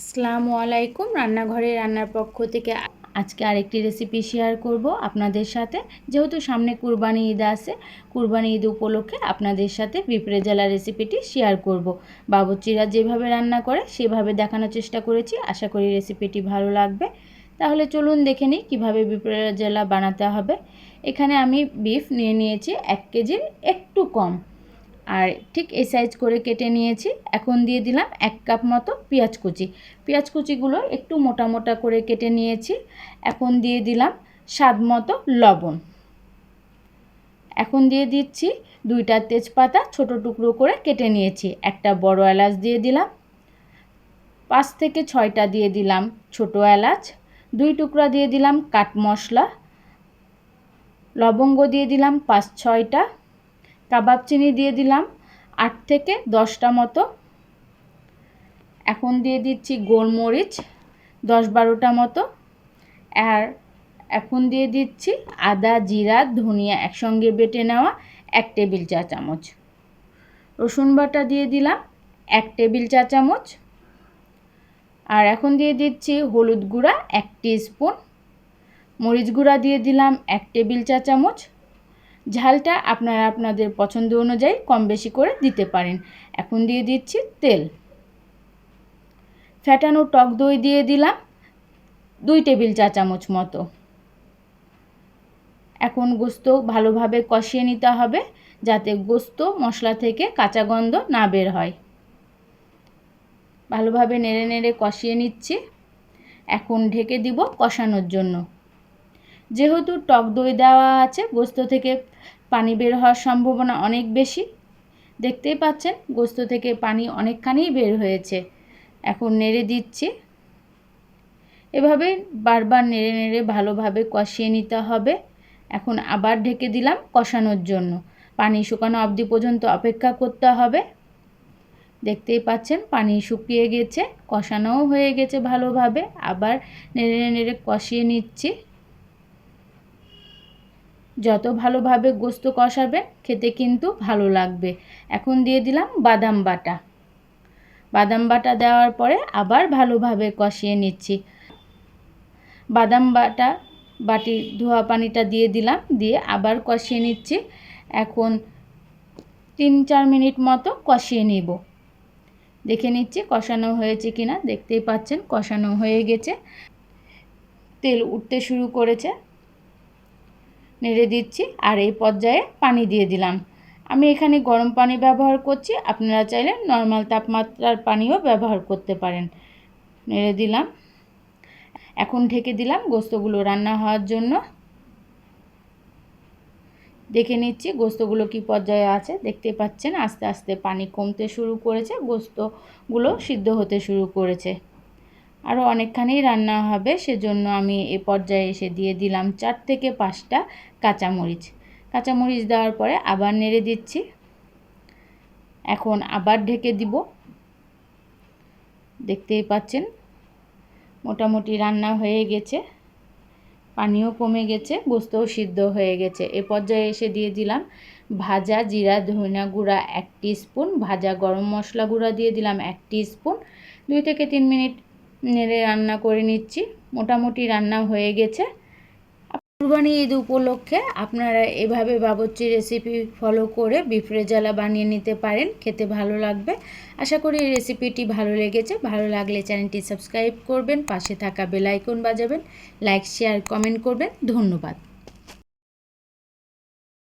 আসসালামু আলাইকুম রান্নাঘরে রান্নার পক্ষ থেকে আজকে আরেকটি রেসিপি শেয়ার করব আপনাদের সাথে। যেহেতু সামনে কুরবানি ঈদ আছে, কুরবানি ঈদ উপলক্ষে আপনাদের সাথে পিঁপড়ে জ্বালা রেসিপিটি শেয়ার করব। বাবুচিরা যেভাবে রান্না করে, সেভাবে দেখানোর চেষ্টা করেছি। আশা করি রেসিপিটি ভালো লাগবে। তাহলে চলুন দেখে নিই কীভাবে পিঁপড়ে জ্বালা বানাতে হবে। এখানে আমি বিফ নিয়ে নিয়েছি এক কেজির একটু কম। আর ঠিক এই সাইজ করে কেটে নিয়েছি। এখন দিয়ে দিলাম এক কাপ মতো পেঁয়াজ কুচি। পেঁয়াজ কুচিগুলো একটু মোটা মোটা করে কেটে নিয়েছি। এখন দিয়ে দিলাম স্বাদ মতো লবণ। এখন দিয়ে দিচ্ছি দুইটা তেজপাতা ছোট টুকরো করে কেটে নিয়েছি। একটা বড় এলাচ দিয়ে দিলাম। পাঁচ থেকে ছয়টা দিয়ে দিলাম ছোট এলাচ। দুই টুকরা দিয়ে দিলাম কাট মশলা। লবঙ্গ দিয়ে দিলাম পাঁচ ছয়টা। কাবাব চিনি দিয়ে দিলাম আট থেকে দশটা মতো। এখন দিয়ে দিচ্ছি গোলমরিচ দশ বারোটা মতো। আর এখন দিয়ে দিচ্ছি আদা, জিরা, ধনিয়া একসঙ্গে বেটে নেওয়া এক টেবিল চা চামচ। রসুন বাটা দিয়ে দিলাম এক টেবিল চা চামচ। আর এখন দিয়ে দিচ্ছি হলুদ গুঁড়া এক স্পুন মরিচ গুঁড়া দিয়ে দিলাম এক টেবিল চা চামচ। ঝালটা আপনারা আপনাদের পছন্দ অনুযায়ী কম বেশি করে দিতে পারেন। এখন দিয়ে দিচ্ছি তেল। ফ্যাটানো টক দই দিয়ে দিলাম দুই টেবিল চা চামচ মতো। এখন গোস্ত ভালোভাবে কষিয়ে নিতে হবে যাতে গোস্ত, মশলা থেকে কাঁচা গন্ধ না বের হয়। ভালোভাবে নেড়ে নেড়ে কষিয়ে নিচ্ছি। এখন ঢেকে দিব কষানোর জন্য। যেহেতু টক দই দেওয়া আছে, গোস্ত থেকে পানি বের হওয়ার সম্ভাবনা অনেক বেশি। দেখতেই পাচ্ছেন, গোস্ত থেকে পানি অনেকখানি বের হয়েছে। এখন নেড়ে দিচ্ছি। এভাবে বারবার নেড়ে নেড়ে ভালোভাবে কষিয়ে নিতে হবে। এখন আবার ঢেকে দিলাম কষানোর জন্য। পানি শুকানো অবধি পর্যন্ত অপেক্ষা করতে হবে। দেখতেই পাচ্ছেন, পানি শুকিয়ে গেছে, কষানোও হয়ে গেছে ভালোভাবে। আবার নেড়ে নেড়ে কষিয়ে নিচ্ছি। যত ভালোভাবে গোস্ত কষাবেন খেতে কিন্তু ভালো লাগবে। এখন দিয়ে দিলাম বাদাম বাটা। বাদাম বাটা দেওয়ার পরে আবার ভালোভাবে কষিয়ে নিচ্ছি। বাদাম বাটা বাটি ধোয়া পানিটা দিয়ে দিলাম, দিয়ে আবার কষিয়ে নিচ্ছি। এখন তিন চার মিনিট মতো কষিয়ে নিব। দেখে নিচ্ছি কষানো হয়েছে কিনা। দেখতেই পাচ্ছেন কষানো হয়ে গেছে। তেল উঠতে শুরু করেছে। নেড়ে দিচ্ছি আর এই পর্যায়ে পানি দিয়ে দিলাম। আমি এখানে গরম পানি ব্যবহার করছি। আপনারা চাইলে নর্মাল তাপমাত্রার পানিও ব্যবহার করতে পারেন। নেড়ে দিলাম। এখন ঢেকে দিলাম গোস্তগুলো রান্না হওয়ার জন্য। দেখে নিচ্ছি গোস্তগুলো কি পর্যায়ে আছে। দেখতে পাচ্ছেন আস্তে আস্তে পানি কমতে শুরু করেছে। গোস্তগুলো সিদ্ধ হতে শুরু করেছে। আরও অনেকখানি রান্না হবে, সেজন্য আমি এ পর্যায়ে এসে দিয়ে দিলাম চার থেকে পাঁচটা কাঁচামরিচ। কাঁচামরিচ দেওয়ার পরে আবার নেড়ে দিচ্ছি। এখন আবার ঢেকে দিব। দেখতেই পাচ্ছেন, মোটামুটি রান্না হয়ে গেছে। পানিও কমে গেছে গোস্তও সিদ্ধ হয়ে গেছে। এ পর্যায়ে এসে দিয়ে দিলাম ভাজা জিরা, ধনিয়া গুঁড়া এক স্পুন ভাজা গরম মশলা গুঁড়া দিয়ে দিলাম এক স্পুন দুই থেকে তিন মিনিট নেড়ে রান্না করে নিচ্ছি। মোটামুটি রান্না হয়ে গেছে। কুরবানি ঈদ উপলক্ষে আপনারা এভাবে বাবচ্চি রেসিপি ফলো করে বিফরে জ্বালা বানিয়ে নিতে পারেন, খেতে ভালো লাগবে। আশা করি এই রেসিপিটি ভালো লেগেছে। ভালো লাগলে চ্যানেলটি সাবস্ক্রাইব করবেন, পাশে থাকা বেলাইকন বাজাবেন লাইক শেয়ার কমেন্ট করবেন। ধন্যবাদ।